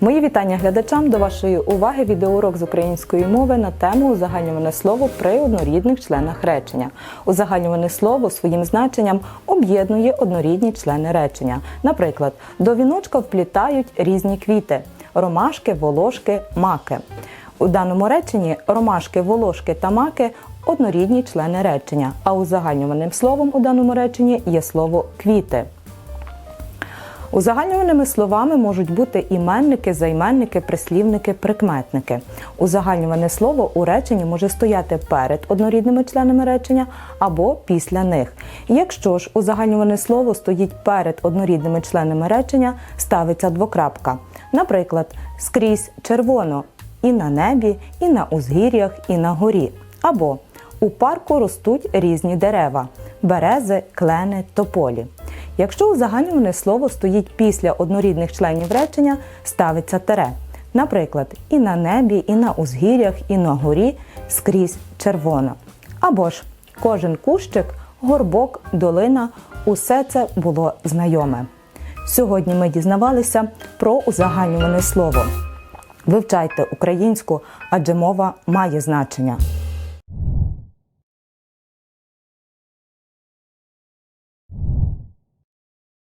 Мої вітання глядачам до вашої уваги відеоурок з української мови на тему узагальнюване слово при однорідних членах речення. Узагальнюване слово своїм значенням об'єднує однорідні члени речення. Наприклад, до віночка вплітають різні квіти: ромашки, волошки, маки. У даному реченні ромашки, волошки та маки однорідні члени речення, а узагальнюваним словом у даному реченні є слово квіти. Узагальнюваними словами можуть бути іменники, займенники, прислівники, прикметники. Узагальнюване слово у реченні може стояти перед однорідними членами речення або після них. Якщо ж узагальнюване слово стоїть перед однорідними членами речення, ставиться двокрапка. Наприклад, скрізь червоно і на небі, і на узгір'ях, і на горі. Або у парку ростуть різні дерева берези, клени, тополі. Якщо узагальнюване слово стоїть після однорідних членів речення, ставиться тере. Наприклад, і на небі, і на узгір'ях, і на горі скрізь червоно. Або ж кожен кущик, горбок, долина усе це було знайоме. Сьогодні ми дізнавалися про узагальнюване слово. Вивчайте українську, адже мова має значення.